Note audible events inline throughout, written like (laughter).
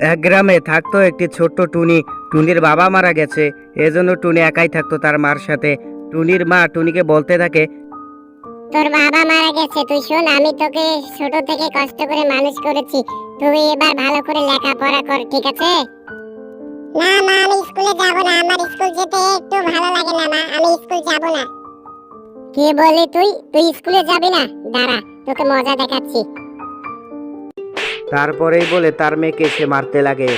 এক গ্রামে থাকতো একটি ছোট্ট টুনি। টুনির বাবা মারা গেছে। এজন্য টুনি একাই থাকতো তার মার সাথে। টুনির মা টুনিকে বলতে থাকে তোর বাবা মারা গেছে তুই শোন আমি তোকে ছোট থেকে কষ্ট করে মানুষ করেছি। তুই এবার ভালো করে লেখাপড়া কর ঠিক আছে? না মা আমি স্কুলে যাব না। আমার স্কুল যেতে একটু ভালো লাগে না মা। আমি স্কুল যাব না। কি বলি তুই? তুই স্কুলে যাবি না? দাঁড়া তোকে মজা দেখাচ্ছি। তারপরেই বলে তার মেয়েকে সে মারতে লাগে।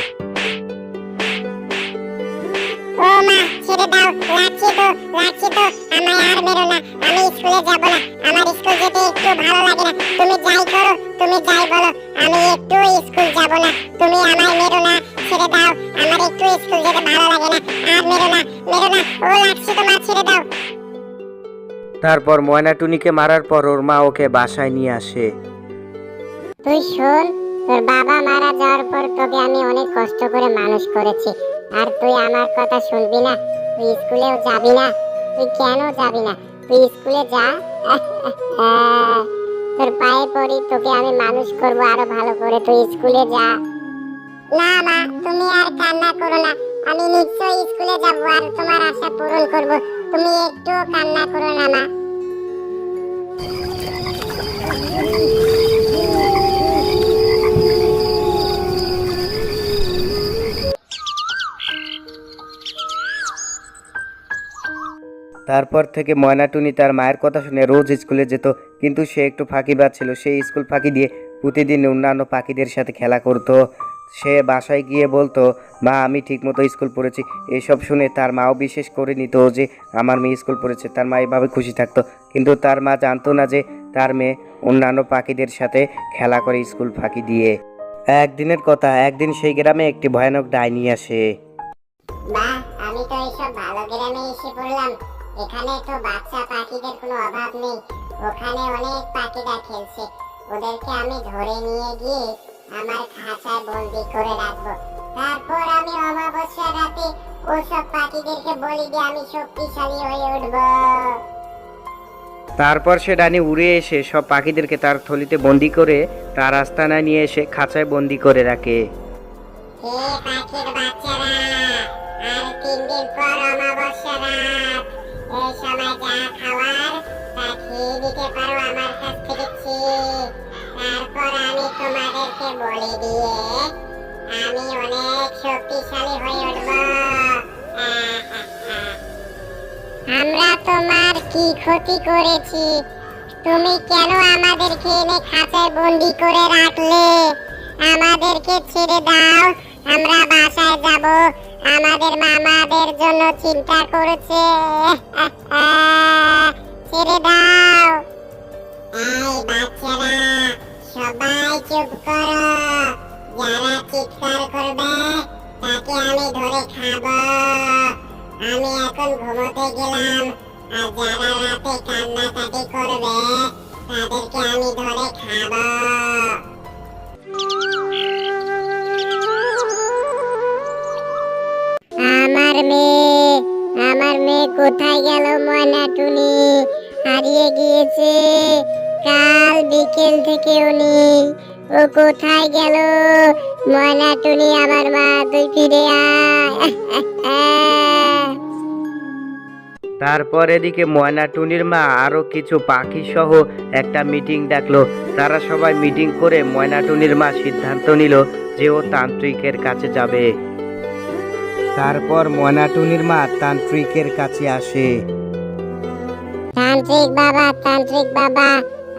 ও মা ছেড়ে দাও লাগছে তো লাগছে তো আমায় আর মেরো না আমি স্কুলে যাব না আমার স্কুল যেতে একটু ভালো লাগে না তুমি যাই করো তুমি যাই বলো আমি একটু স্কুল যাব না তুমি আমায় মেরো না ছেড়ে দাও আমার একটু স্কুল যেতে ভালো লাগে না আর মেরো না মেরো না ও লাগছে তো মা ছেড়ে দাও। তারপর ময়না টুনিকে মারার পর ওর মা ওকে বাসায় নিয়ে আসে। তুই শোন তোর বাবা মারা যাওয়ার পর তোকে আমি অনেক কষ্ট করে মানুষ করেছি। আর তুই আমার কথা শুনবি না? তুই স্কুলেও যাবি না? তুই কেন যাবি না? তুই স্কুলে যা। তোর পায়ে পড়ি, তোকে আমি মানুষ করব আরও ভালো করে। তুই স্কুলে যা। না মা, তুমি আর কান্না করো না। আমি নিশ্চয়ই স্কুলে যাব আর তোমার আশা পূরণ করব। তুমি একটু কান্না করো না মা। তারপর থেকে ময়না টুনি তার মায়ের কথা শুনে রোজ স্কুলে যেত, কিন্তু সে একটু ফাঁকিবাজ ছিল। সে স্কুল ফাঁকি দিয়ে প্রতিদিন অন্যান্য পাখিদের সাথে খেলা করত। সে বাসায় গিয়ে বলতো, মা, আমি ঠিকমতো স্কুল পড়েছি। এসব শুনে তার মাও বিশেষ করে নিত যে, আমার মেয়ে স্কুল পড়েছে, তার মা এভাবে খুশি থাকতো। কিন্তু তার মা জানতো না যে, তার মেয়ে অন্যান্য পাখিদের সাথে খেলা করে স্কুল ফাঁকি দিয়ে। একদিনের কথা, একদিন সেই গ্রামে একটি ভয়ানক ডাইনি আসে। মা, আমি তো ভালো গ্রামে এসে পড়লাম। এখানে তো বাচ্চা পাখিদের কোনো অভাব নেই। ওখানে অনেক পাখিরা খেলছে। ওদেরকে আমি ধরে নিয়ে গিয়ে আমার খাঁচায় বন্দি করে রাখব। তারপর আমি অমাবস্যার রাতে ওসব পাখিদেরকে বলি দিয়ে আমি শক্তিশালী হয়ে উঠবো। তারপর সে ডানি উড়ে এসে সব পাখিদেরকে তার থলিতে বন্দি করে তার আস্তানায় নিয়ে এসে খাঁচায় বন্দি করে রাখে। হে পাখির বাচ্চারা আর তিন দিন পর আমরা তোমার কি ক্ষতি করেছি? তুমি কেন আমাদেরকে এনে খাঁচায় বন্দি করে রাখলে? আমাদেরকে ছেড়ে দাও, আমরা বাসায় যাব। আমাদের মামাদের জন্য চিন্তা করেছে। (laughs) ছেড়ে দাও। সবাই চুপ করো। যারা চিৎকার করবে, তাকে আমি ধরে খাব। আমি এখন ঘুমোতে গেলাম, আর যারা রাতে কান্নাকাটি করবে, তাদেরকে আমি ধরে খাব। আমার মেয়ে আমার মেয়ে কোথায় গেল ময়না টুনি হারিয়ে গিয়েছে, কাল বিকেল থেকে উনি ও কোথায় গেল? ময়না টুনি আমার মা তুই ফিরে আয়। তারপর এদিকে ময়না টুনির মা আরও কিছু পাখি সহ একটা মিটিং ডাকলো তারা সবাই মিটিং করে ময়না টুনির মা সিদ্ধান্ত নিল যে ও তান্ত্রিকের কাছে যাবে। তারপর ময়না টুনির মা তান্ত্রিকের কাছে আসে। তান্ত্রিক বাবা তান্ত্রিক বাবা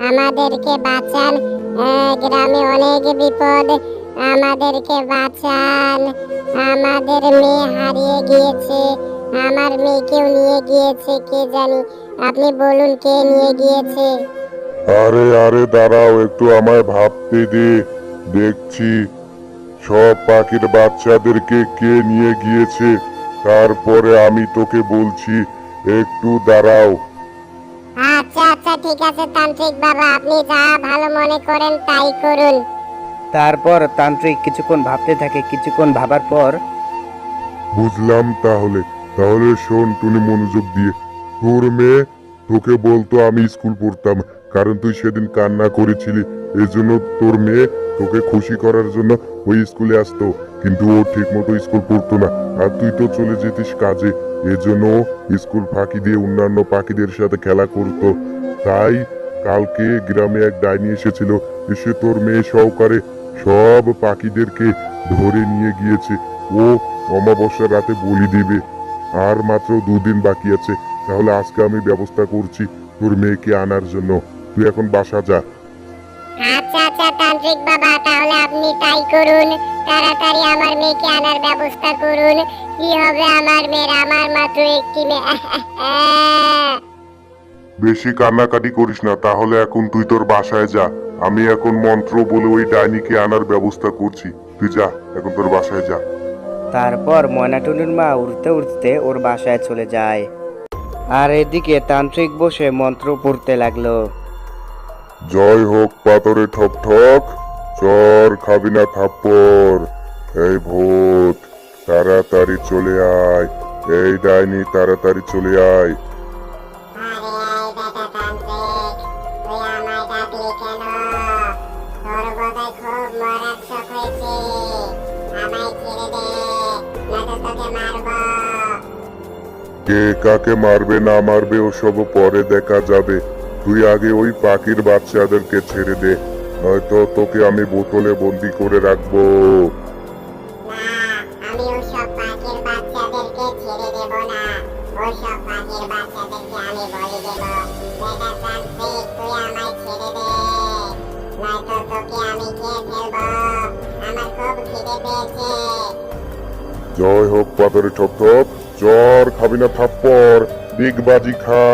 আমাদেরকে বাঁচান। গ্রামে অনেক বিপদ আমাদেরকে বাঁচান। আমাদের মেয়ে হারিয়ে গিয়েছে আমার মেয়েকেও নিয়ে গিয়েছে কে জানি। আপনি বলুন কে নিয়ে গিয়েছে। আরে আরে দাঁড়াও একটু আমায় ভাবতে দে। দেখছি সব পাখির বাচ্চাদেরকে কে নিয়ে গিয়েছে। তারপরে আমি তোকে বলছি একটু দাঁড়াও। আচ্ছা ঠিক আছে তান্ত্রিক বাবা আপনি যা ভালো মনে করেন তাই করুন। তারপর তান্ত্রিক কিছুক্ষণ ভাবতে থাকে কিছুক্ষণ ভাবার পর বুঝলাম তাহলে। তাহলে শোন টুনি মনোযোগ দিয়ে তোর মেয়ে তোকে বলতো আমি স্কুল পড়তাম কারণ তুই সেদিন কান্না করেছিলি এজন্য জন্য তোর মেয়ে তোকে খুশি করার জন্য ওই স্কুলে আসতো, কিন্তু ও ঠিক মতো স্কুল পড়তো না। আর তুই তো চলে যেতিস কাজে। এজন্য স্কুল ফাঁকি দিয়ে অন্যান্য পাখিদের সাথে খেলা করতো। তাই কালকে গ্রামে এক ডাইনি এসেছিল। এসে তোর মেয়ে সহকারে সব পাখিদেরকে ধরে নিয়ে গিয়েছে। ও অমাবস্যার রাতে বলি দিবে। আর মাত্র দুদিন বাকি আছে। তাহলে আজকে আমি ব্যবস্থা করছি তোর মেয়েকে আনার জন্য। তুই এখন বাসা যা। তান্ত্রিক বাবা তাহলে আপনি তাই করুন। তাড়াতাড়ি আমার মেয়েকে আনার ব্যবস্থা করুন। কি হবে আমার মেয়ের? আমার মাত্র একটি মেয়ে। (laughs) বেশি কান্নাকাটি করিস না তাহলে এখন তুই তোর বাসায় যা। আমি এখন মন্ত্র বলে ওই ডাইনিকে আনার ব্যবস্থা করছি। তুই যা এখন তোর বাসায় যা। তারপর ময়নাটুনির মা উঠতে উঠতে ওর বাসায় চলে যায়। আর এদিকে তান্ত্রিক বসে মন্ত্র পড়তে লাগল। জয় হোক পাতরে ঠক ঠক, চর খাবি না থাপ্পর এই ভূত, তাড়াতাড়ি চলে আয়। এই ডাইনি, তাড়াতাড়ি চলে আয়। কে কাকে মারবে না মারবে, ওসব পরে দেখা যাবে। তুই আগে ওই পাখির বাচ্চাদেরকে ছেড়ে দে নয়তো তোকে আমি বোতলে বন্দি করে রাখব। জয় হোক পাথরে ঠক ঠক চর খাবি না থাপ্পর ডিগবাজি খা।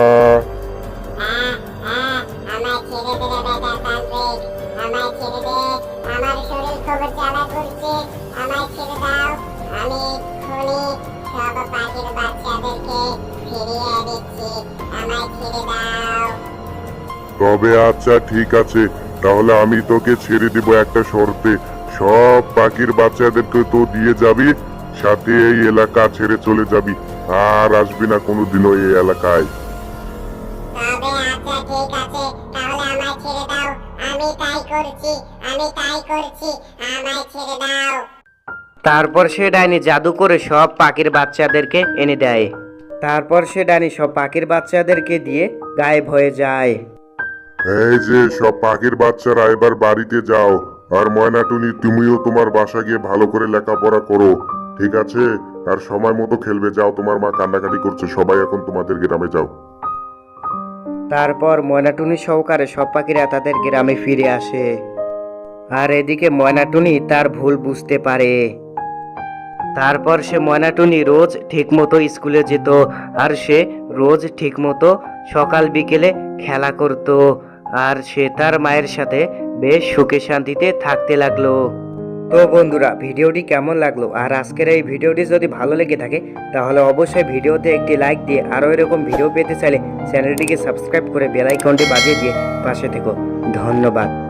তবে আচ্ছা ঠিক আছে। তাহলে আমি তোকে ছেড়ে দিব একটা শর্তে। সব পাখির বাচ্চাদেরকে তো দিয়ে যাবি সাথে এই এলাকা ছেড়ে চলে যাবি। আর আসবি না কোনোদিনও এই এলাকায়। তবে আচ্ছা ঠিক আছে। তাহলে আমায় ছেড়ে দাও। আমি তাই করছি আমি তাই করছি। আমায় ছেড়ে দাও। তারপর সে ডাইনি জাদু করে সব পাখির বাচ্চাদেরকে এনে দেয়। তারপর সে ডাইনি সব পাখির বাচ্চাদেরকে দিয়ে গায়েব হয়ে যায়। এই যে সব পাখির বাচ্চারা, এবার বাড়িতে যাও। আর ময়নাটুনি, তুমিও তোমার বাসা গিয়ে ভালো করে লেখাপড়া করো, ঠিক আছে? আর সময় মতো খেলবে, যাও, তোমার মা কান্নাকাটি করছে, সবাই এখন তোমাদের গ্রামে যাও। তারপর ময়নাটুনি সহকারে সব পাখিরা তাদের গ্রামে ফিরে আসে। আর এদিকে ময়নাটুনি তার ভুল বুঝতে পারে। তারপর সে ময়নাটুনি রোজ ঠিকমতো স্কুলে যেত, আর সে রোজ ঠিকমতো সকাল বিকেলে খেলা করত। আর সে তার মায়ের সাথে বেশ সুখে শান্তিতে থাকতে লাগল। তো বন্ধুরা, ভিডিওটি কেমন লাগল? আর আজকের এই ভিডিওটি যদি ভালো লেগে থাকে, তাহলে অবশ্যই ভিডিওতে একটি লাইক দিয়ে আরও এরকম ভিডিও পেতে চাইলে চ্যানেলটিকে সাবস্ক্রাইব করে বেলাইকনটি বাজিয়ে দিয়ে পাশে থেকো। ধন্যবাদ।